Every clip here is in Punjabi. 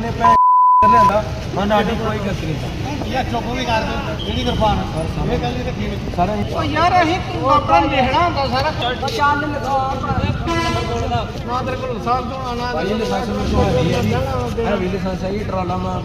ਨੇ ਭੈਣ ਲਿਆਂਦਾ। ਮਨ ਸਾਡੀ ਕੋਈ ਗਲਤੀ ਨਹੀਂ। ਯਾ ਚੁੱਪ ਵੀ ਕਰ ਦੇ ਜਿਹੜੀ ਕਿਰਪਾਨ ਇਹ ਗੱਲ ਹੀ ਰੱਖੀ ਵਿੱਚ। ਸਾਰਾ ਉਹ ਯਾਰ ਅਸੀਂ ਤੂੰ ਆਪਣਾ ਦੇਖਣਾ ਹੁੰਦਾ ਸਾਰਾ। ਚੱਲ ਲਗਾ ਨਾ ਤੇਰੇ ਕੋਲ ਸਾਹ ਤੋਂ ਆਣਾ ਭਾਈ ਇਹ ਲਾਇਸੈਂਸ ਮੇਰੇ ਕੋਲ ਹੈ ਨਹੀਂ ਹੈ ਜੀ। ਹੈਵੀ ਲਾਇਸੈਂਸ ਹੈ ਜੀ ਟਰਾਲਾ ਮਾ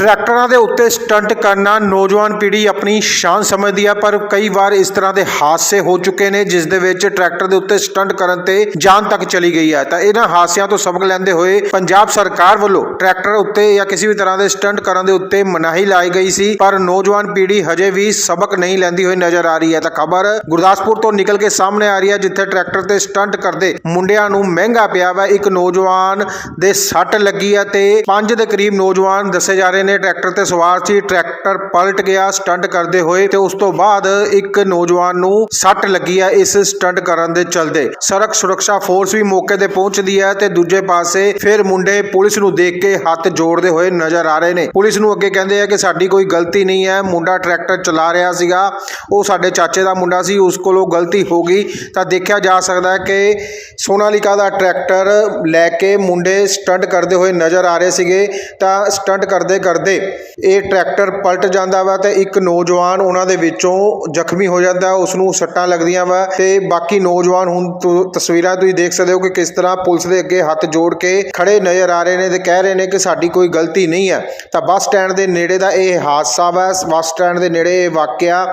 ਟਰੈਕਟਰਾਂ ਦੇ ਉੱਤੇ ਸਟੰਟ ਕਰਨਾ ਨੌਜਵਾਨ ਪੀੜ੍ਹੀ ਆਪਣੀ ਸ਼ਾਨ ਸਮਝਦੀ ਹੈ ਪਰ ਕਈ ਵਾਰ ਇਸ ਤਰ੍ਹਾਂ ਦੇ ਹਾਦਸੇ ਹੋ ਚੁੱਕੇ ਨੇ ਜਿਸ ਦੇ ਵਿੱਚ ਟਰੈਕਟਰ ਦੇ ਉੱਤੇ ਸਟੰਟ ਕਰਨ ਤੇ ਜਾਨ ਤੱਕ ਚਲੀ ਗਈ ਹੈ ਤਾਂ ਇਹਨਾਂ ਹਾਦਸਿਆਂ ਤੋਂ ਸਬਕ ਲੈਂਦੇ ਹੋਏ ਪੰਜਾਬ ਸਰਕਾਰ ਵੱਲੋਂ ਟਰੈਕਟਰ ਉੱਤੇ ਜਾਂ ਕਿਸੇ ਵੀ ਤਰ੍ਹਾਂ ਦੇ ਸਟੰਟ ਕਰਨ ਦੇ ਉੱਤੇ ਮਨਾਹੀ ਲਾਈ ਗਈ ਸੀ, ਪਰ ਨੌਜਵਾਨ ਪੀੜ੍ਹੀ ਹਜੇ ਵੀ ਸਬਕ ਨਹੀਂ ਲੈਂਦੀ ਹੋਈ ਨਜ਼ਰ ਆ ਰਹੀ ਹੈ। ਤਾਂ ਖਬਰ ਗੁਰਦਾਸਪੁਰ ਤੋਂ ਨਿਕਲ ਕੇ ਸਾਹਮਣੇ ਆ ਰਹੀ ਹੈ, ਜਿੱਥੇ ਟਰੈਕਟਰ ਤੇ ਸਟੰਟ ਕਰਦੇ ਮੁੰਡਿਆਂ ਨੂੰ ਮਹਿੰਗਾ ਪਿਆ ਵਾ। ਇੱਕ ਨੌਜਵਾਨ ਦੇ ਸੱਟ ਲੱਗੀ ਹੈ ਤੇ ਪੰਜ ਦੇ ਕਰੀਬ ਨੌਜਵਾਨ ਦੱਸੇ ਜਾ ਰਹੇ ਨੇ ਟਰੈਕਟਰ ਤੇ ਸਵਾਰ ਸੀ। ਟਰੈਕਟਰ ਪਲਟ ਗਿਆ, ਸਟੰਟ ਕਰਦੇ ਹੋਏ ਤੇ ਉਸ ਤੋਂ ਬਾਅਦ ਇੱਕ ਨੌਜਵਾਨ ਨੂੰ ਸੱਟ ਲੱਗੀ ਹੈ ਇਸ ਸਟੰਟ ਕਰਨ ਦੇ ਚਲਦੇ। ਸੜਕ ਸੁਰੱਖਿਆ ਫੋਰਸ ਵੀ ਮੌਕੇ ਤੇ ਪਹੁੰਚਦੀ ਹੈ ਤੇ ਦੂਜੇ ਪਾਸੇ ਫਿਰ ਮੁੰਡੇ ਪੁਲਿਸ ਨੂੰ ਦੇਖ ਕੇ ਹੱਥ ਜੋੜਦੇ ਹੋਏ ਨਜ਼ਰ ਆ ਰਹੇ ਨੇ। ਪੁਲਿਸ ਨੂੰ ਅੱਗੇ ਕਹਿੰਦੇ ਆ ਕਿ ਸਾਡੀ ਕੋਈ ਗਲਤੀ ਨਹੀਂ ਹੈ, ਮੁੰਡਾ ਟਰੈਕਟਰ ਚਲਾ ਰਿਹਾ ਸੀਗਾ, ਉਹ ਸਾਡੇ ਚਾਚੇ ਦਾ ਮੁੰਡਾ ਸੀ, ਉਸ ਕੋਲੋਂ ਗਲਤੀ ਹੋ ਗਈ। ਤਾਂ ਦੇਖਿਆ ਜਾ ਸਕਦਾ ਹੈ ਕਿ ਸੋਨਾਲੀਕਾ ਦਾ ਟਰੈਕਟਰ ਲੈ ਕੇ ਮੁੰਡੇ ਸਟੰਟ ਕਰਦੇ ਹੋਏ ਨਜ਼ਰ ਆ ਰਹੇ ਸੀਗੇ। ਤਾਂ ਸਟੰਟ ਕਰਦੇ ਕਰਦੇ ਇਹ ਟਰੈਕਟਰ ਪਲਟ ਜਾਂਦਾ ਵਾ ਤੇ ਇੱਕ ਨੌਜਵਾਨ ਉਹਨਾਂ ਦੇ ਵਿੱਚੋਂ ਜ਼ਖਮੀ ਹੋ ਜਾਂਦਾ ਉਸ ਨੂੰ ਸੱਟਾਂ ਲੱਗਦੀਆਂ ਵਾ ਤੇ ਬਾਕੀ ਨੌਜਵਾਨ ਹੁਣ ਤਸਵੀਰਾਂ ਤੁਸੀਂ ਦੇਖ ਸਕਦੇ ਹੋ ਕਿ ਕਿਸ ਤਰ੍ਹਾਂ ਪੁਲਿਸ ਦੇ ਅੱਗੇ ਹੱਥ ਜੋੜ ਕੇ ਖੜੇ ਨਜ਼ਰ ਆ ਰਹੇ ਨੇ ਤੇ ਕਹਿ ਰਹੇ ਨੇ ਕਿ ਸਾਡੀ ਕੋਈ ਗਲਤੀ ਨਹੀਂ ਹੈ। ਤਾਂ ਬੱਸ ਸਟੈਂਡ ਦੇ ਨੇੜੇ ਦਾ ਇਹ ਹਾਦਸਾ ਵਾ ਬੱਸ ਸਟੈਂਡ ਦੇ ਨੇੜੇ ਇਹ ਵਾਕਿਆ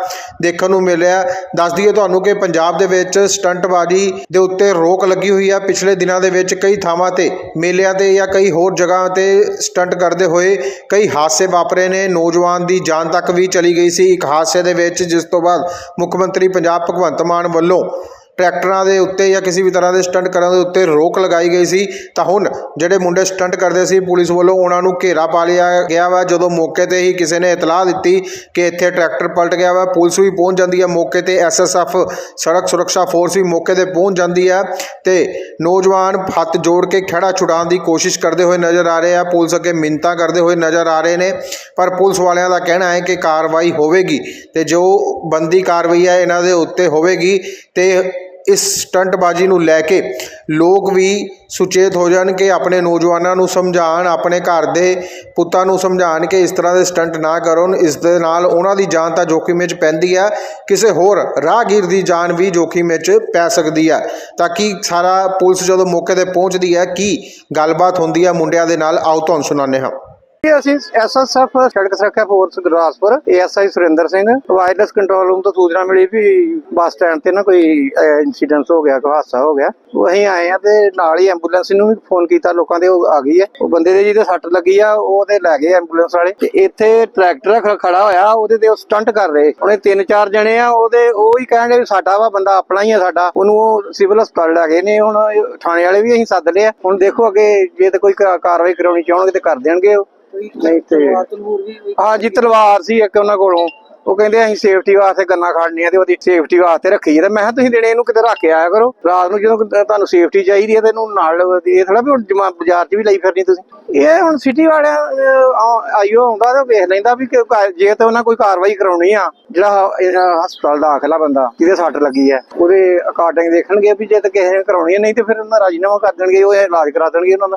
ਦੇਖਣ ਨੂੰ ਮਿਲਿਆ। ਦੱਸ ਦਈਏ ਤੁਹਾਨੂੰ ਕਿ ਪੰਜਾਬ ਦੇ ਵਿੱਚ ਸਟੰਟਬਾਜ਼ੀ ਦੇ ਉੱਤੇ ਰੋਕ ਲੱਗੀ ਹੋਈ ਆ। ਪਿਛਲੇ ਦਿਨਾਂ ਦੇ ਵਿੱਚ ਕਈ ਥਾਵਾਂ ਤੇ ਮੇਲਿਆਂ ਤੇ ਜਾਂ ਕਈ ਹੋਰ ਜਗ੍ਹਾ ਤੇ ਸਟੰਟ ਕਰਦੇ ਹੋਏ ਕਈ ਹਾਦਸੇ ਵਾਪਰੇ ਨੇ। ਨੌਜਵਾਨ ਦੀ ਜਾਨ ਤੱਕ ਵੀ ਚਲੀ ਗਈ ਸੀ। ਇੱਕ ਹਾਦਸੇ ਦੇ ਵਿੱਚ ਜਿਸ ਤੋਂ ਬਾਅਦ ਮੁੱਖ ਮੰਤਰੀ ਪੰਜਾਬ ਭਗਵੰਤ ਮਾਨ ਵੱਲੋਂ ਟਰੈਕਟਰਾਂ ਦੇ ਉੱਤੇ ਜਾਂ ਕਿਸੇ ਵੀ ਤਰ੍ਹਾਂ ਦੇ ਸਟੰਟ ਕਰਨ ਦੇ ਉੱਤੇ ਰੋਕ ਲਗਾਈ ਗਈ ਸੀ, ਤਾਂ ਹੁਣ ਜਿਹੜੇ ਮੁੰਡੇ ਸਟੰਟ ਕਰਦੇ ਸੀ ਪੁਲਿਸ ਵੱਲੋਂ ਉਹਨਾਂ ਨੂੰ ਘੇਰਾ ਪਾ ਲਿਆ ਗਿਆ ਵਾ, ਜਦੋਂ ਮੌਕੇ ਤੇ ਹੀ ਕਿਸੇ ਨੇ ਇਤਲਾਹ ਦਿੱਤੀ ਕਿ ਇੱਥੇ ਟਰੈਕਟਰ ਪਲਟ ਗਿਆ ਵਾ, ਪੁਲਿਸ ਵੀ ਪਹੁੰਚ ਜਾਂਦੀ ਹੈ ਮੌਕੇ ਤੇ ਐਸਐਸਐਫ ਸੜਕ ਸੁਰੱਖਿਆ ਫੋਰਸ ਵੀ ਮੌਕੇ ਤੇ ਪਹੁੰਚ ਜਾਂਦੀ ਹੈ ਤੇ ਨੌਜਵਾਨ ਹੱਥ ਜੋੜ ਕੇ ਖੜਾ ਛੁਡਾਉਣ ਦੀ ਕੋਸ਼ਿਸ਼ ਕਰਦੇ ਹੋਏ ਨਜ਼ਰ ਆ ਰਹੇ ਆ, ਪੁਲਿਸ ਅੱਗੇ ਮਿੰਨਤਾਂ ਕਰਦੇ ਹੋਏ ਨਜ਼ਰ ਆ ਰਹੇ ਨੇ, ਪਰ ਪੁਲਿਸ ਵਾਲਿਆਂ ਦਾ ਕਹਿਣਾ ਹੈ ਕਿ ਕਾਰਵਾਈ ਹੋਵੇਗੀ ਤੇ ਜੋ ਬੰਦੀ ਕਾਰਵਾਈ ਹੈ ਇਹਨਾਂ ਦੇ ਉੱਤੇ ਹੋਵੇਗੀ ਤੇ ਇਸ ਸਟੰਟਬਾਜ਼ੀ ਨੂੰ ਲੈ ਕੇ ਲੋਕ ਵੀ ਸੁਚੇਤ ਹੋ ਜਾਣ ਕਿ ਆਪਣੇ ਨੌਜਵਾਨਾਂ ਨੂੰ ਸਮਝਾਣ ਆਪਣੇ ਘਰ ਦੇ ਪੁੱਤਾਂ ਨੂੰ ਸਮਝਾਣ ਕਿ ਇਸ ਤਰ੍ਹਾਂ ਦੇ ਸਟੰਟ ਨਾ ਕਰਨ। ਇਸ ਦੇ ਨਾਲ ਉਹਨਾਂ ਦੀ ਜਾਨ ਤਾਂ ਜੋਖਿਮ ਵਿੱਚ ਪੈਂਦੀ ਹੈ, ਕਿਸੇ ਹੋਰ ਰਾਹਗੀਰ ਦੀ ਜਾਨ ਵੀ ਜੋਖਿਮ ਵਿੱਚ ਪੈ ਸਕਦੀ ਹੈ। ਤਾਂ ਕਿ ਸਾਰਾ ਪੁਲਿਸ ਜਦੋਂ ਮੌਕੇ ਤੇ ਪਹੁੰਚਦੀ ਹੈ, ਕੀ ਗੱਲਬਾਤ ਹੁੰਦੀ ਹੈ ਮੁੰਡਿਆਂ ਦੇ ਨਾਲ? ਆਓ ਤੁਹਾਨੂੰ ਸੁਣਾਉਂਦੇ ਹਾਂ। ਇਹ ਅਸੀਂ ਐਸਐਸਐਫ ਸੜਕ ਸੁਰੱਖਿਆ force Gurdaspur ASI Surinder Singh wireless control room ਤੋਂ ਸੂਚਨਾ ਮਿਲੀ ਵੀ ਬੱਸ ਸਟੈਂਡ ਤੇ ਨਾ ਕੋਈ ਇਨਸੀਡੈਂਟ ਹੋ ਗਿਆ, ਕੋਈ ਹਾਦਸਾ ਹੋ ਗਿਆ। ਅਸੀਂ ਆਏ ਆ ਤੇ ਨਾਲ ਹੀ ਐਂਬੂਲੈਂਸ ਨੂੰ ਵੀ ਫੋਨ ਕੀਤਾ, ਲੋਕਾਂ ਦੇ ਉਹ ਆ ਗਈ ਹੈ। ਉਹ ਬੰਦੇ ਦੇ ਜਿਹਦੇ ਸੱਟ ਲੱਗੀ ਆ, ਉਹ ਤੇ ਲੈ ਗਏ ਐਂਬੂਲੈਂਸ ਵਾਲੇ। ਤੇ ਇੱਥੇ ਟਰੈਕਟਰ ਖੜਾ ਹੋਇਆ, ਉਹਦੇ ਤੇ ਉਹ ਸਟੰਟ ਕਰ ਰਹੇ। ਉਹਨੇ ਤਿੰਨ ਚਾਰ ਜਣੇ ਆ, ਉਹਦੇ, ਉਹ ਹੀ ਕਹਿਣਗੇ ਸਾਡਾ ਵਾ, ਬੰਦਾ ਆਪਣਾ ਹੀ ਆ ਸਾਡਾ। ਉਹਨੂੰ ਉਹ ਸਿਵਲ ਹਸਪਤਾਲ ਲੈ ਗਏ ਨੇ, ਹੁਣ ਥਾਣੇ ਵਾਲੇ ਵੀ ਅਸੀਂ ਸੱਦ ਲਿਆ ਹੁਣ ਦੇਖੋ ਅੱਗੇ, ਜੇ ਤੇ ਕੋਈ ਕਾਰਵਾਈ ਕਰਾਉਣੀ ਚਾਹਣਗੇ ਤੇ ਕਰ ਦੇਣਗੇ ਉਹ। ਨਹੀਂ ਤੇ ਹਾਂ ਜੀ ਤਲਵਾਰ ਸੀ ਇੱਕ ਉਹਨਾਂ ਕੋਲੋਂ। ਉਹ ਕਹਿੰਦੇ ਅਸੀਂ ਸੇਫਟੀ ਵਾਸਤੇ ਗੰਨਾ ਖੜਨੀਆਂ ਤੇ ਉਹਦੀ ਸੇਫਟੀ ਵਾਸਤੇ ਰੱਖੀ ਤੇ ਮੈਂ ਕਿਹਾ ਤੁਸੀਂ ਦਿਨੇ ਇਹਨੂੰ ਕਿਤੇ ਰੱਖ ਕੇ ਆਇਆ ਕਰੋ। ਰਾਤ ਨੂੰ ਜਦੋਂ ਤੁਹਾਨੂੰ ਸੇਫਟੀ ਚਾਹੀਦੀ ਹੈ ਤੇ ਇਹਨੂੰ ਨਾਲ ਇਹ ਥੋੜਾ ਵੀ ਹੁਣ ਜਮਾ ਬਾਜ਼ਾਰ 'ਚ ਵੀ ਲਈ ਫਿਰਨੀ ਤੁਸੀਂ। ਇਹ ਹੁਣ ਸਿਟੀ ਵਾਲਿਆਂ ਆਈਓ ਆਉਂਦਾ ਤੇ ਵੇਖ ਲੈਂਦਾ ਵੀ ਜੇ ਤੇ ਉਹਨਾਂ ਕੋਈ ਕਾਰਵਾਈ ਕਰਾਉਣੀ ਆ ਜਿਹੜਾ ਹਸਪਤਾਲ ਦਾਖਲ ਬੰਦਾ ਜਿਹਦੇ ਸੱਟ ਲੱਗੀ ਹੈ ਉਹਦੇ ਅਕਾਰਡਿੰਗ ਦੇਖਣਗੇ ਵੀ ਜੇ ਤੇ ਕਿਸੇ ਨੇ ਕਰਾਉਣੀ ਨਹੀਂ ਤੇ ਫਿਰ ਉਹਨਾਂ ਰਾਜੀਨਾਮਾ ਕਰ ਦੇਣਗੇ ਉਹ ਇਲਾਜ ਕਰਾ ਦੇਣਗੇ ਉਹਨਾਂ ਦਾ।